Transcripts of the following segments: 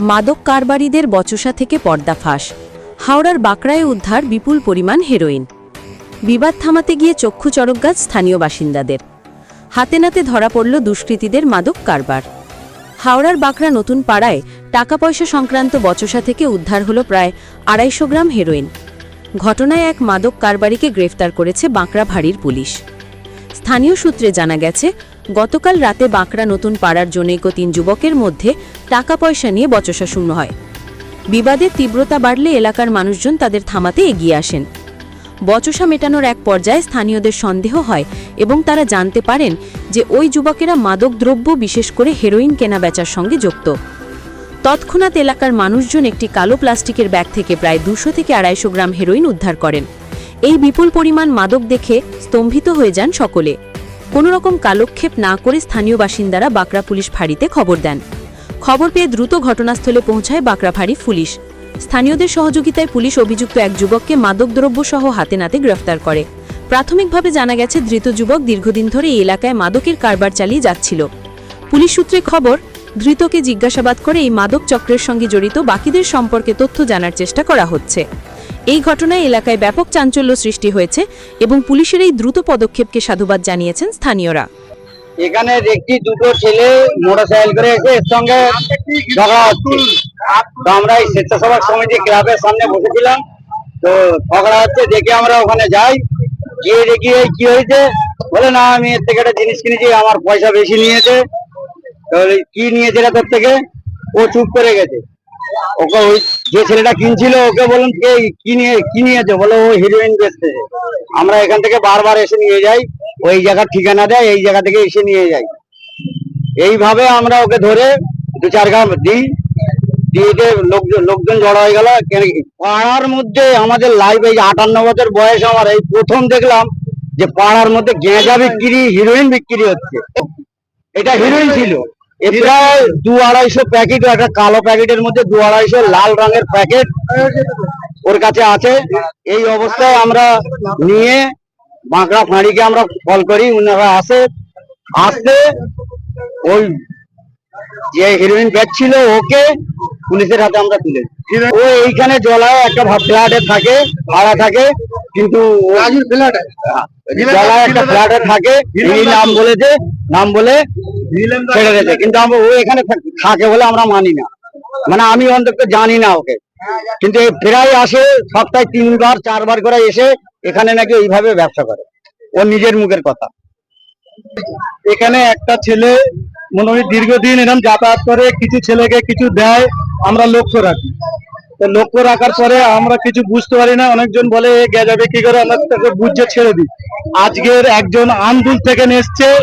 মাদক কারবারিদের বচসা থেকে পর্দাফাঁস হাওড়ার বাঁকড়ায় উদ্ধার বিপুল পরিমাণ হেরোইন। বিবাদ থামাতে গিয়ে চক্ষু চরকগাছ স্থানীয় বাসিন্দাদের। হাতে নাতে ধরা পড়ল দুষ্কৃতীদের মাদক কারবার। হাওড়ার বাঁকড়া নতুন পাড়ায় টাকা পয়সা সংক্রান্ত বচসা থেকে উদ্ধার হল প্রায় আড়াইশো গ্রাম হেরোইন। ঘটনায় এক মাদক কারবারিকে গ্রেফতার করেছে বাঁকড়া ভাড়ির পুলিশ। স্থানীয় সূত্রে জানা গেছে গতকাল রাতে বাঁকড়া নতুন পাড়ার জনৈক তিন যুবকের মধ্যে টাকা পয়সা নিয়ে বচসা শূন্য হয়। বিবাদের তীব্রতা বাড়লে এলাকার মানুষজন তাদের থামাতে এগিয়ে আসেন। বচসা মেটানোর এক পর্যায়ে স্থানীয়দের সন্দেহ হয় এবং তারা জানতে পারেন যে ওই যুবকেরা মাদক দ্রব্য, বিশেষ করে হেরোইন কেনা বেচার সঙ্গে যুক্ত। তৎক্ষণাৎ এলাকার মানুষজন একটি কালো প্লাস্টিকের ব্যাগ থেকে প্রায় দুশো থেকে আড়াইশো গ্রাম হেরোইন উদ্ধার করেন। এই বিপুল পরিমাণ মাদক দেখে স্তম্ভিত হয়ে যান সকলে। কোনো রকম কালক্ষেপ না করে স্থানীয় বাসিন্দারা বাঁকড়া পুলিশ ফাঁড়িতে খবর দেন। খবর পেয়ে দ্রুত ঘটনাস্থলে পৌঁছায় বাঁকড়া ফাঁড়ি পুলিশ। স্থানীয়দের সহযোগিতায় পুলিশ অভিযুক্ত এক যুবককে মাদকদ্রব্য সহ হাতে নাতে গ্রেফতার করে। প্রাথমিকভাবে জানা গেছে, ধৃত যুবক দীর্ঘদিন ধরে এই এলাকায় মাদকের কারবার চালিয়ে যাচ্ছিল। পুলিশ সূত্রে খবর, ধৃতকে জিজ্ঞাসাবাদ করে এই মাদক চক্রের সঙ্গে জড়িত বাকিদের সম্পর্কে তথ্য জানার চেষ্টা করা হচ্ছে। এই ঘটনায় এলাকায় ব্যাপক চাঞ্চল্য সৃষ্টি হয়েছে এবং পুলিশের এই দ্রুত পদক্ষেপকে সাধুবাদ জানিয়েছেন স্থানীয়রা। এখানে দেখছি দুটো ছেলে মোটরসাইকেল করে এসে এর সঙ্গে ঝগড়া হচ্ছে। তো আমরা এই স্বেচ্ছাসেবক সমিতি ক্লাবের সামনে বসেছিলাম। তো ঝগড়া হচ্ছে, দেখে আমরা ওখানে যাই। গিয়ে দেখি, এই কি হয়েছে? বলে, না, আমি এর থেকে একটা জিনিস কিনেছি, আমার পয়সা বেশি নিয়েছে। তো কি নিয়েছে রে তোর থেকে? ও চুপ করে গেছে। ওকে ওই যে ছেলেটা কিনছিল, ওকে বলুন কে বলে হিরোইন আমরা এখান থেকে বারবার এসে নিয়ে যাই, ওই জায়গার ঠিকানা দেয়, এই জায়গা থেকে এসে নিয়ে যাই। এইভাবে আমরা ওকে ধরে দু চার গ্রাম দিই, দিয়ে দিয়ে লোকজন লোকজন জড়ো হয়ে গেল? পাড়ার মধ্যে আমাদের লাইভ এই আটান্ন বছর বয়স আমার, এই প্রথম দেখলাম যে পাড়ার মধ্যে গেঁজা বিক্রি হিরোইন বিক্রি হচ্ছে। এটা হিরোইন ছিল। প্রায় দু আড়াইশো প্যাকেট একটা কালো প্যাকেটের মধ্যে দু আড়াইশো লাল রঙের প্যাকেট ওর কাছে আছে। এই অবস্থায় আমরা নিয়ে বাঁকড়া ফাঁড়িকে আমরা কল করি ওনারা আসে। আসতে ওই যে হিরোইন ছিল ওকে পুলিশের হাতে আমরা তুলে। ও এইখানে জলায় একটা ফ্ল্যাটে থাকে ভাড়া থাকে কিন্তু হ্যাঁ, জলায় একটা ফ্ল্যাটে থাকে এই নাম বলেছে নাম বলে ছেড়ে দিয়েছে কিন্তু আমরা ও এখানে থাক- বলে আমরা মানি না। মানে আমি অন্তত জানি না ওকে। কিন্তু প্রায় আসে সপ্তাহে তিনবার চারবার করে এসে এখানে নাকি এইভাবে ব্যবসা করে। ওর নিজের মুখের কথা। এখানে একটা ছেলে মনে হয় দীর্ঘদিন এরকম যাতায়াত করে কিছু ছেলেকে কিছু দেয় আমরা লক্ষ্য রাখি। তো লক্ষ্য রাখার পরে আমরা কিছু বুঝতে পারি না অনেকজন বলে এ গেজাবে কি করে? আমরা তাকে বুঝে ছেড়ে দিই। আজকের একজন আন্দুল থেকে এসছে।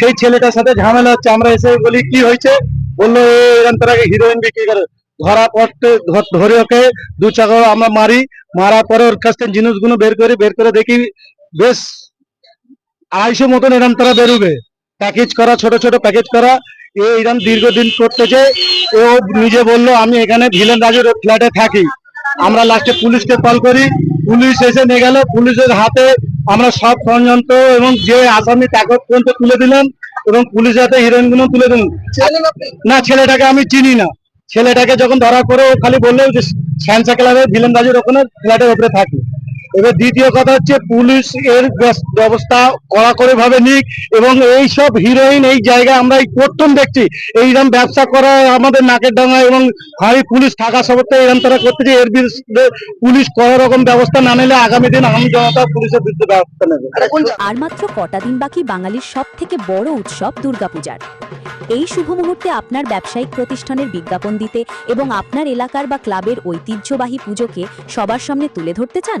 সেই ছেলেটার সাথে ঝামেলা হচ্ছে। আমরা এসে বলি, কি হয়েছে? বলল এরকম তারা হিরোইন বিক্রি করে, ধরা পড়তে ধর- ওকে, দু চাকা আমরা মারি। মারার পরে ওর কাছ থেকে জিনিসগুলো বের করি, বের করে দেখি, বেশ আড়াইশো মতন এরম তারা বেরোবে। প্যাকেজ করা, ছোট ছোট প্যাকেজ করা। এ এরম দীর্ঘদিন করতেছে। ও নিজে বলল, আমি এখানে ভিলেন রাজের ফ্ল্যাটে থাকি। আমরা লাস্টে পুলিশকে কল করি। পুলিশ এসে নিয়ে গেল। পুলিশের হাতে আমরা সব ষড়যন্ত্র এবং যে আসামি কাগজ পর্যন্ত তুলে দিলাম এবং পুলিশ হাতে হিরোইনগুলো তুলে দিলাম না ছেলেটাকে আমি চিনি না। ছেলেটাকে যখন ধরা করে ও খালি বলল যে স্যান্সা ক্লাবের ভিলেন বাজির ওখানে ফ্ল্যাটের ওপরে থাকে। এবার দ্বিতীয় কথা হচ্ছে পুলিশ এর ব্যবস্থা কড়াকড়ি ভাবে নিক এবং এই সব হিরোইন এই জায়গায় আমরা এই প্রথম দেখছি এইরকম ব্যবসা করা আমাদের নাকের ডাঙা এবং হাই পুলিশ থাকা সত্ত্বেও এরকম তারা করতেছে এর বিরুদ্ধে পুলিশ কোনো রকম ব্যবস্থা না নিলে আগামী দিন আম জনতা পুলিশের বিরুদ্ধে ব্যবস্থা নেবে। আর মাত্র কটা দিন বাকি বাঙালির সব থেকে বড় উৎসব দুর্গাপূজার। এই শুভ মুহূর্তে আপনার ব্যবসায়িক প্রতিষ্ঠানের বিজ্ঞাপন দিতে এবং আপনার এলাকার বা ক্লাবের ঐতিহ্যবাহী পুজোকে সবার সামনে তুলে ধরতে চান?